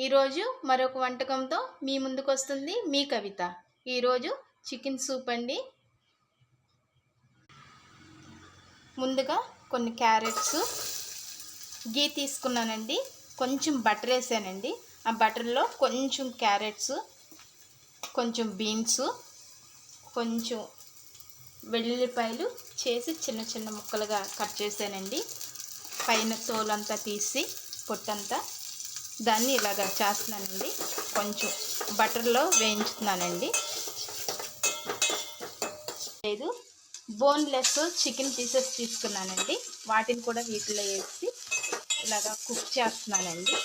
ఈరోజు మరొక వంటకంతో మీ ముందుకు వస్తుంది మీ కవిత. ఈరోజు చికెన్ సూప్ అండి. ముందుగా కొన్ని క్యారెట్స్. గీ తీసుకున్నానండి. కొంచెం బటర్ వేసానండి. ఆ బటర్లో కొంచెం క్యారెట్స్ కొంచెం బీన్స్ కొంచెం వెల్లుల్లిపాయలు చేసి చిన్న చిన్న ముక్కలుగా కట్ చేశానండి. పైన తోలంతా తీసి పొట్టంతా దాన్ని ఇలాగ చేస్తున్నానండి. కొంచెం బటర్లో వేయించుతున్నానండి. లేదు బోన్లెస్ చికెన్ పీసెస్ తీసుకున్నానండి. వాటిని కూడా వీటిలో వేసి ఇలాగా కుక్ చేస్తున్నానండి.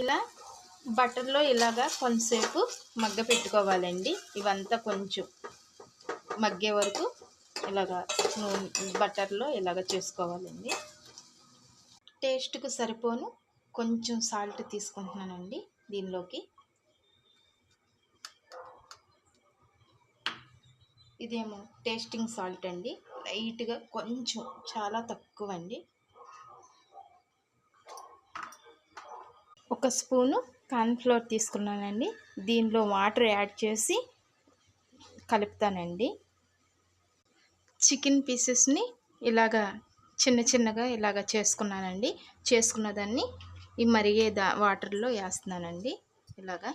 ఇలా బటర్లో ఇలాగా కొంతసేపు మగ్గ పెట్టుకోవాలండి. ఇవంతా కొంచెం మగ్గే వరకు ఇలాగా బటర్లో ఇలాగ చేసుకోవాలండి. టేస్ట్కు సరిపోను. కొంచెం సాల్ట్ తీసుకుంటున్నానండి దీనిలోకి. ఇదేమో టేస్టింగ్ సాల్ట్ అండి. లైట్గా కొంచెం చాలా తక్కువ అండి ఒక స్పూను కార్న్ఫ్లోర్ తీసుకున్నానండి. దీనిలో వాటర్ యాడ్ చేసి కలుపుతానండి. చికెన్ పీసెస్ని ఇలాగా చిన్న చిన్నగా ఇలాగ చేసుకున్నానండి. చేసుకున్న దాన్ని ఈ మరిగే దా వాటర్లో వేస్తున్నానండి. ఇలాగా.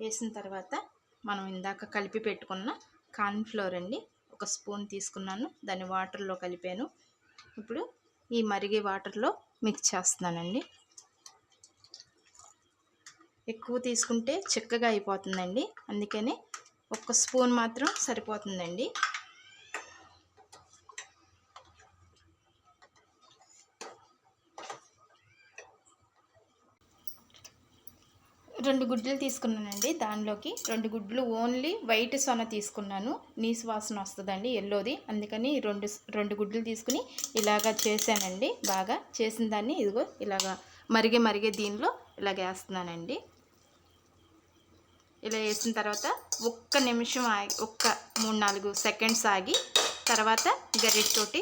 వేసిన తర్వాత మనం ఇందాక కలిపి పెట్టుకున్న కార్న్ఫ్లోర్ అండి ఒక స్పూన్ తీసుకున్నాను. దాన్ని వాటర్లో కలిపాను. ఇప్పుడు ఈ మరిగే వాటర్లో మిక్స్ చేస్తున్నానండి. ఎక్కువ తీసుకుంటే చిక్కగా అయిపోతుందండి. అందుకని ఒక్క స్పూన్ మాత్రం సరిపోతుందండి. రెండు గుడ్లు తీసుకున్నానండి. దానిలోకి రెండు గుడ్లు ఓన్లీ వైట్ సొన తీసుకున్నాను. నీసు వాసన వస్తుందండి ఎల్లోది. అందుకని రెండు రెండు గుడ్లు తీసుకుని ఇలాగా చేశానండి. బాగా చేసిన దాన్ని ఇదిగో ఇలాగా మరిగే మరిగే దీనిలో ఇలాగ వేస్తున్నానండి ఇలా వేసిన తర్వాత ఒక్క నిమిషం ఆగి ఒక్క మూడు నాలుగు సెకండ్స్ ఆగి తర్వాత గరిటతోటి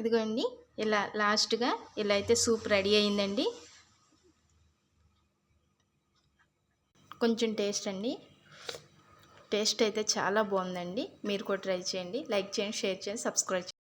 ఇదిగోండి ఇలా లాస్ట్గా ఇలా అయితే సూప్ రెడీ అయిందండి. కొంచెం టేస్ట్ అండి. టేస్ట్ అయితే చాలా బాగుందండి. మీరు కూడా ట్రై చేయండి. లైక్ చేయండి షేర్ చేయండి సబ్స్క్రైబ్ చేయండి.